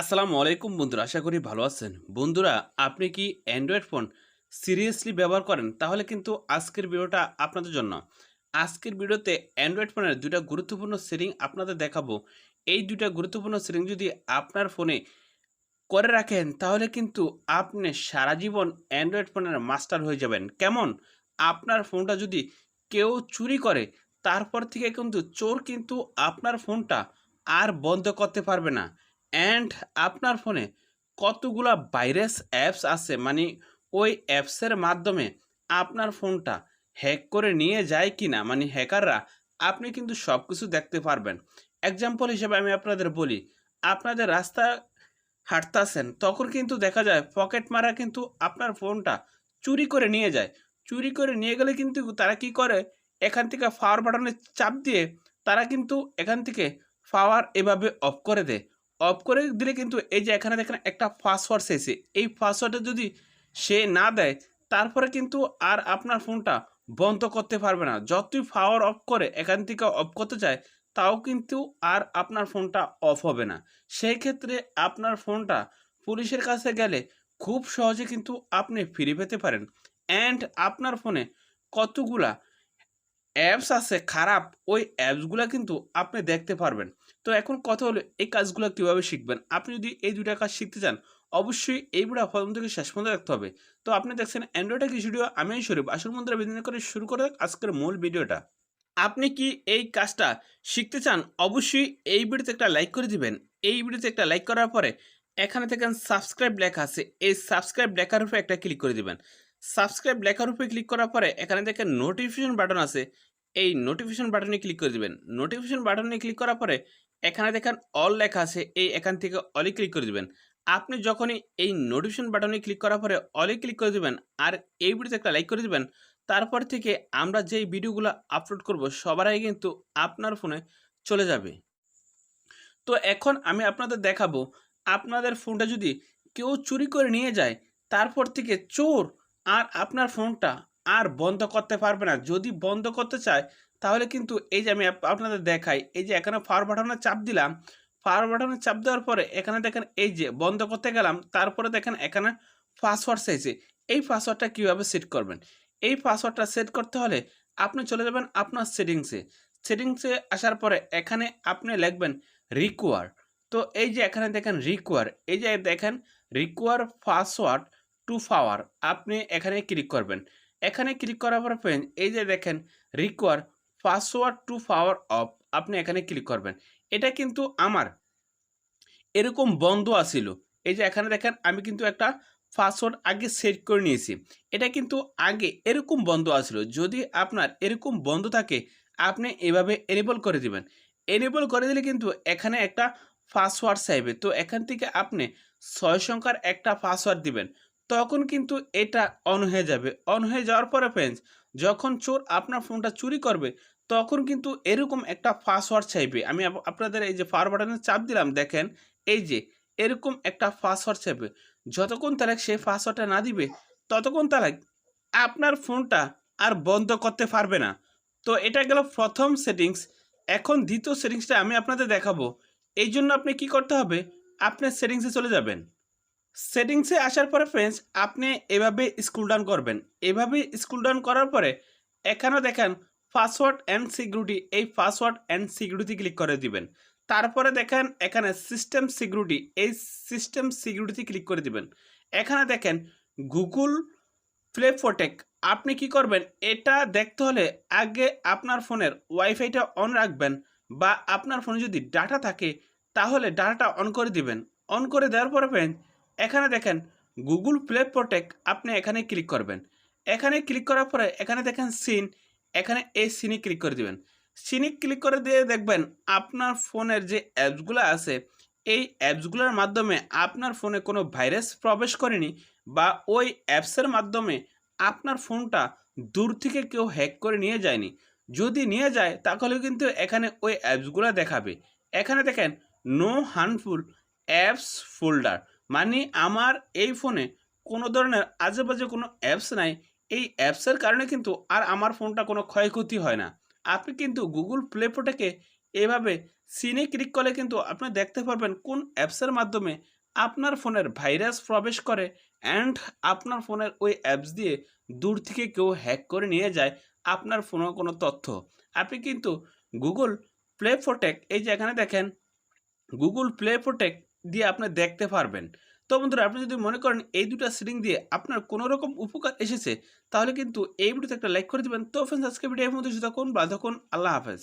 আসসালামু আলাইকুম বন্ধুরা, আশা করি ভালো আছেন। বন্ধুরা, আপনি কি অ্যান্ড্রয়েড ফোন সিরিয়াসলি ব্যবহার করেন? তাহলে কিন্তু আজকের ভিডিওটা আপনাদের জন্য। আজকের ভিডিওতে অ্যান্ড্রয়েড ফোনের দুটা গুরুত্বপূর্ণ সেটিং আপনাদের দেখাবো। এই দুটা গুরুত্বপূর্ণ সেটিং যদি আপনার ফোনে করে রাখেন, তাহলে কিন্তু আপনি সারা জীবন অ্যান্ড্রয়েড ফোনের মাস্টার হয়ে যাবেন। কেমন? আপনার ফোনটা যদি কেউ চুরি করে, তারপর থেকে কিন্তু চোর কিন্তু আপনার ফোনটা আর বন্ধ করতে পারবে না। অ্যান্ড আপনার ফোনে কতগুলা ভাইরাস অ্যাপস আছে? মানে ওই অ্যাপসের মাধ্যমে আপনার ফোনটা হ্যাক করে নিয়ে যায় কি না মানে হ্যাকাররা আপনি কিন্তু সব কিছু দেখতে পারবেন। এক্সাম্পল হিসেবে আমি আপনাদের বলি, আপনাদের রাস্তা হাঁটতাছেন, তখন কিন্তু দেখা যায় পকেট মারা কিন্তু আপনার ফোনটা চুরি করে নিয়ে যায়। চুরি করে নিয়ে গেলে কিন্তু তারা কি করে? এখান থেকে পাওয়ার বাটনে চাপ দিয়ে তারা কিন্তু এখান থেকে পাওয়ার এভাবে অফ করে দেয়। অফ করে দিলে কিন্তু এই যে এখানে দেখেন একটা পাসওয়ার্ড এসে এই পাসওয়ার্ডটা যদি সে না দেয়, তারপরে কিন্তু আর আপনার ফোনটা বন্ধ করতে পারবে না। যতই পাওয়ার অফ করে এখান থেকে অফ করতে চায়, তাও কিন্তু আর আপনার ফোনটা অফ হবে না। সেই ক্ষেত্রে আপনার ফোনটা পুলিশের কাছে গেলে খুব সহজে কিন্তু আপনি ফিরে পেতে পারেন। অ্যান্ড আপনার ফোনে কতগুলা অ্যাপস আছে খারাপ, ওই অ্যাপসগুলো কিন্তু আপনি দেখতে পারবেন। তো এখন কথা হলো, এই কাজগুলো কীভাবে শিখবেন? আপনি যদি এই দুটা কাজ শিখতে চান, অবশ্যই এই ভিডিও প্রথম থেকে শেষ পর্যন্ত রাখতে হবে। তো আপনি দেখছেন অ্যান্ড্রয়েড কি ভিডিও আমি শরীফ। আসল মন্দিরে বিদ্যুৎ করে শুরু করে আজকের মূল ভিডিওটা। আপনি কি এই কাজটা শিখতে চান, অবশ্যই এই ভিডিওতে একটা লাইক করে দিবেন। এই ভিডিওতে একটা লাইক করার পরে, এখানে দেখেন সাবস্ক্রাইব লেখা আছে। এই সাবস্ক্রাইব লেখার উপরে একটা ক্লিক করে দিবেন। সাবস্ক্রাইব লেখার উপরে ক্লিক করার পরে এখানে দেখেন নোটিফিকেশন বাটন আছে। এই নোটিফিকেশন বাটনে ক্লিক করে দিবেন। নোটিফিকেশন বাটনে ক্লিক করার পরে এখানে দেখেন অল লেখা আছে, এই এখান থেকে অলে ক্লিক করে দিবেন। আপনি যখনই এই নোটিফিকেশন বাটনে ক্লিক করার পরে অলে ক্লিক করে দিবেন আর এই ভিডিওতে একটা লাইক করে দিবেন, তারপর থেকে আমরা যেই ভিডিওগুলো আপলোড করব, সবার আগে কিন্তু আপনার ফোনে চলে যাবে। তো এখন আমি আপনাদের দেখাবো, আপনাদের ফোনটা যদি কেউ চুরি করে নিয়ে যায়, তারপর থেকে চোর আর আপনার ফোনটা আর বন্ধ করতে পারবে না। যদি বন্ধ করতে চায়, তাহলে কিন্তু এই যে আমি আপনাদের দেখাই, এই যে এখানে ফার বাটনে চাপ দিলাম, ফার বাটনে চাপ দেওয়ার পরে এখানে দেখেন এই যে বন্ধ করতে গেলাম, তারপরে দেখেন এখানে পাসওয়ার্ড চাইছে। এই পাসওয়ার্ডটা কীভাবে সেট করবেন? এই পাসওয়ার্ডটা সেট করতে হলে আপনি চলে যাবেন আপনার সেটিংসে সেটিংসে আসার পরে এখানে আপনি লিখবেন রিকোয়ার তো এই যে এখানে দেখেন রিকোয়ার এই যে দেখেন রিকোয়ার পাসওয়ার্ড টু পাওয়ার আপনি এখানে ক্লিক করবেন। এখানে ক্লিক করার পর পেন এই যে দেখেন require password to power off আপনি এখানে ক্লিক করবেন। এটা কিন্তু আমার। এরকম বন্ধ আসিল এই যে এখানে দেখেন, আমি কিন্তু একটা পাসওয়ার্ড আগে সেট করে নিয়েছি। এটা কিন্তু আগে এরকম বন্ধ আসিল যদি আপনার এরকম বন্ধ থাকে, আপনি এভাবে এনেবল করে দিবেন। এনেবল করে দিলে কিন্তু এখানে একটা পাসওয়ার্ড চাইবে। তো এখান থেকে আপনি ছয় সংখ্যার একটা পাসওয়ার্ড দিবেন। তখন কিন্তু এটা অন হয়ে যাবে। অন হয়ে যাওয়ার পরে ফ্রেন্ডস যখন চোর আপনার ফোনটা চুরি করবে, তখন কিন্তু এরকম একটা পাসওয়ার্ড চাইবে। আমি আপনাদের এই যে পাওয়ার বাটনে চাপ দিলাম, দেখেন, এই যে এরকম একটা পাসওয়ার্ড চাইবে। যতক্ষণ তারা সেই পাসওয়ার্ডটা না দিবে, ততক্ষণ তারা আপনার ফোনটা আর বন্ধ করতে পারবে না। তো এটা গেল প্রথম সেটিংস এখন দ্বিতীয় সেটিংসটা আমি আপনাদের দেখাবো। এই জন্য আপনি কি করতে হবে? আপনার সেটিংসে চলে যাবেন। সেটিংসে আসার পরে ফ্রেন্ডস আপনি এভাবে স্কুল ডাউন করবেন। এভাবে স্কুল ডাউন করার পরে এখানে দেখেন পাসওয়ার্ড অ্যান্ড সিকিউরিটি এই পাসওয়ার্ড অ্যান্ড সিকিউরিটি ক্লিক করে দিবেন। তারপরে দেখেন এখানে সিস্টেম সিকিউরিটি এই সিস্টেম সিকিউরিটি ক্লিক করে দিবেন। এখানে দেখেন গুগল প্লে ফোটেক আপনি কি করবেন? এটা দেখতে হলে আগে আপনার ফোনের ওয়াইফাইটা অন রাখবেন বা আপনার ফোনে যদি ডাটা থাকে, তাহলে ডাটাটা অন করে দিবেন। অন করে দেওয়ার পরে ফ্রেন্ড এখানে দেখেন গুগল প্লে প্রোটেক্ট আপনি এখানে ক্লিক করবেন। এখানে ক্লিক করার পরে এখানে দেখেন সিন এখানে এই সিনে ক্লিক করে দিবেন। সিনে ক্লিক করে দিয়ে দেখবেন আপনার ফোনের যে অ্যাপসগুলো আছে, এই অ্যাপসগুলোর মাধ্যমে আপনার ফোনে কোনো ভাইরাস প্রবেশ করেনি বা ওই অ্যাপসের মাধ্যমে আপনার ফোনটা দূর থেকে কেউ হ্যাক করে নিয়ে যায়নি। যদি নিয়ে যায়, তাহলে কিন্তু এখানে ওই অ্যাপসগুলো দেখাবে। এখানে দেখেন নো হার্মফুল অ্যাপস ফোল্ডার মানে আমার এই ফোনে কোনো ধরনের আজেবাজে কোনো অ্যাপস নাই। এই অ্যাপসের কারণে কিন্তু আর আমার ফোনটা কোনো ক্ষয়ক্ষতি হয় না। আপনি কিন্তু গুগল প্লে প্রোটেকে এভাবে সিনে ক্লিক করলে কিন্তু আপনি দেখতে পারবেন কোন অ্যাপসের মাধ্যমে আপনার ফোনের ভাইরাস প্রবেশ করে অ্যান্ড আপনার ফোনের ওই অ্যাপস দিয়ে দূর থেকে কেউ হ্যাক করে নিয়ে যায় আপনার ফোনের কোনো তথ্য। আপনি কিন্তু গুগল প্লে প্রোটেক্ট এই যে এখানে দেখেন গুগল প্লে প্রোটেক্ট দিয়ে আপনি দেখতে পারবেন। তো বন্ধুরা, আপনি যদি মনে করেন এই দুটো সিলিং দিয়ে আপনার কোনো রকম উপকার এসেছে, তাহলে কিন্তু এই ভিডিওতে একটা লাইক করে দেবেন। তো ফ্রেন্ডস আজকে ভিডিও এর মধ্যে শুধু কোন বা তখন আল্লাহ হাফেজ।